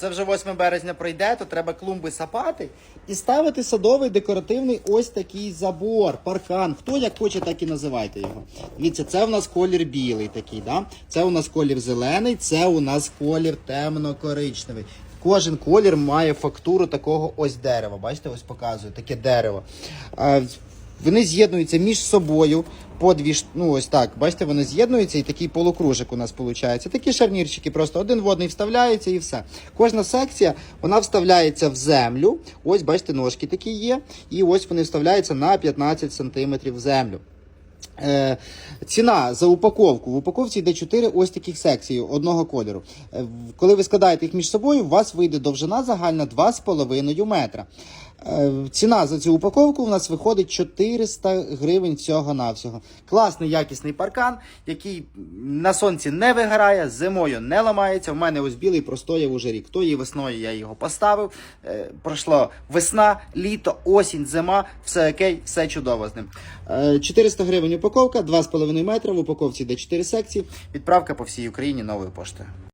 Це вже 8 березня пройде, то треба клумби сапати і ставити садовий декоративний ось такий забор, паркан. Хто як хоче, так і називайте його. Дивіться, це у нас колір білий такий, да? це у нас колір зелений, це у нас колір темно-коричневий. Кожен колір має фактуру такого ось дерева. Бачите, ось показую таке дерево. Вони з'єднуються між собою по дві ну ось так. Бачите, вони з'єднуються і такий полукружик у нас виходить. Такі шарнірчики, просто один в один вставляються і все. Кожна секція вона вставляється в землю. Ось, бачите, ножки такі є. І ось вони вставляються на 15 см в землю. Е, ціна за упаковку. В упаковці йде 4 ось таких секцій одного кольору. Е, коли ви складаєте їх між собою, у вас вийде довжина загальна 2,5 метра. Е, ціна за цю упаковку у нас виходить 400 гривень всього-навсього. Класний якісний паркан, який на сонці не вигорає, зимою не ламається. У мене ось білий простояв уже рік. Тої весною я його поставив. Е, пройшло весна, літо, осінь, зима, все окей, все чудово з ним. Е, 400 гривень упаковка, 2,5 метра. В упаковці йде 4 секції. Відправка по всій Україні новою поштою.